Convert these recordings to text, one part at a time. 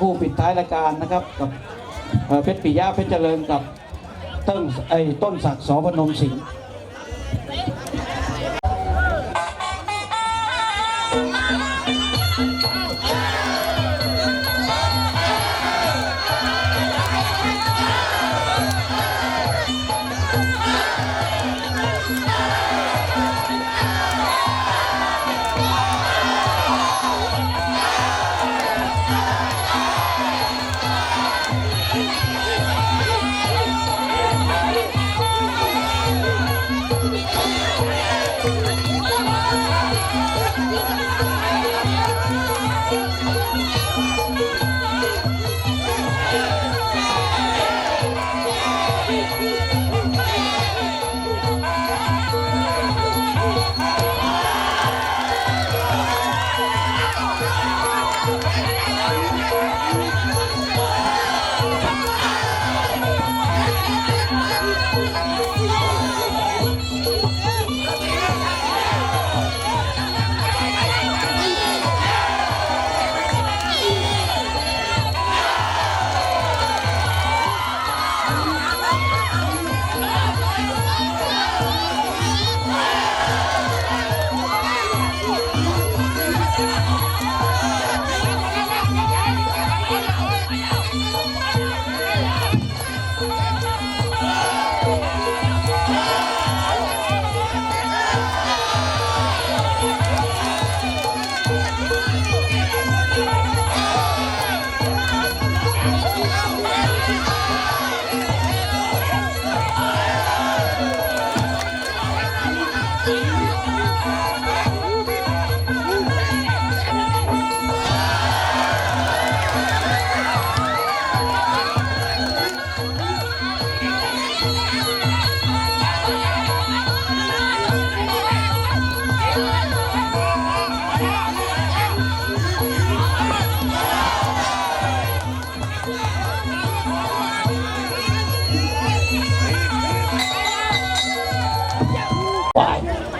ผู้ปิดท้ายรายการนะครับกับเพชรปิยะเพชรเจริญกับต้นไอ้ต้นศักดิ์สพนมสิงห์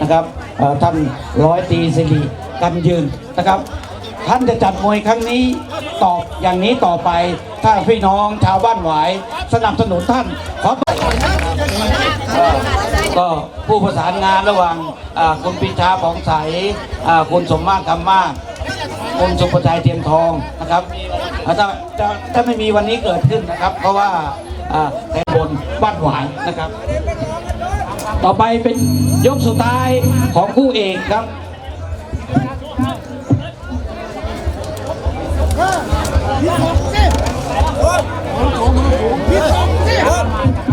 นะครับท่านร้อยตีสิริกันยืนนะครับ ท่านจะจัดมวยครั้งนี้ตอบอย่างนี้ต่อไปถ้าพี่น้องชาวบ้านหวายสนับสนุนท่านขอก็ผู้ประสานงานระหว่างคุณปรีชาของใสคุณสมมาตรคำมากคุณสุภชัยเทียมทองนะครับอ่าถ้าจะถ้าไม่มีวันนี้เกิดขึ้นนะครับ เพราะว่าอ่าแต่บนบ้านหวายนะครับ ต่อไปเป็น ยกสุดท้ายของคู่เอกครับเ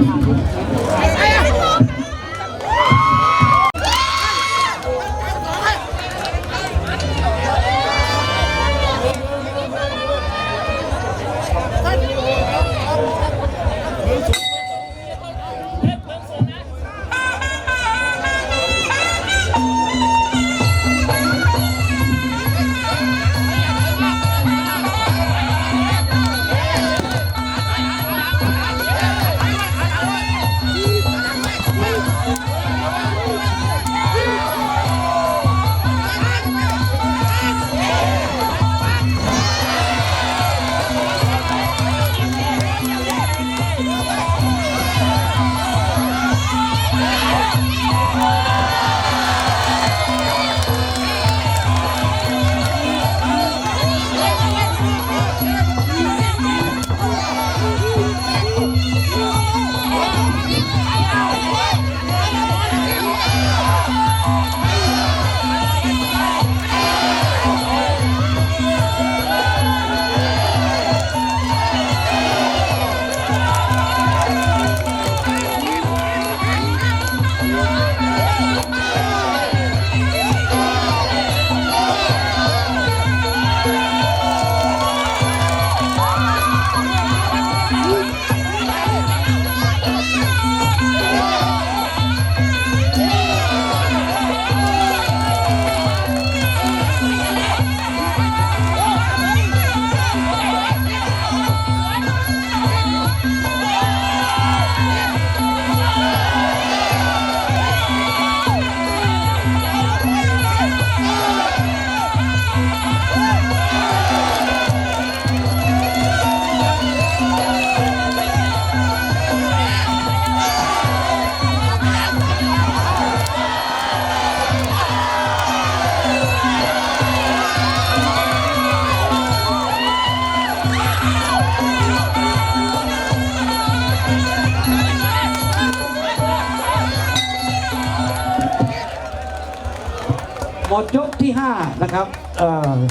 ดยกที่ 5 นะครับ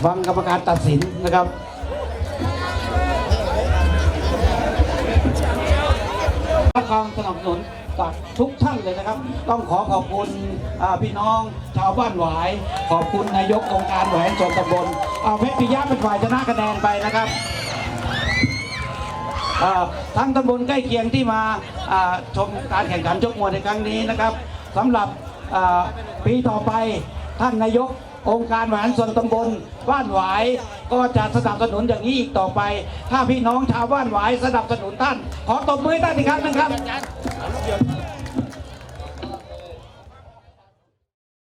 ฟังกรรมการตัดสินนะครับรับความสนับสนุนจากทุกท่านเลยนะครับ ต้องขอขอบคุณพี่น้องชาวบ้านหวาย ขอบคุณนายกองค์การแหวนส่วนตำบลเอาเพชรปิยะเป็นฝ่ายชนะคะแนนไปนะครับทั้งตำบลใกล้เคียงที่มาชมการแข่งขันชกมวยในครั้งนี้นะครับสำหรับปีต่อไป ท่านนายกองค์การบริหารส่วนตำบลบ้านหวาย ก็จะสนับสนุนอย่างนี้อีกต่อไป ถ้าพี่น้องชาวบ้านหวายสนับสนุนท่าน ขอตบมือให้ท่านอีกครั้งหนึงครับ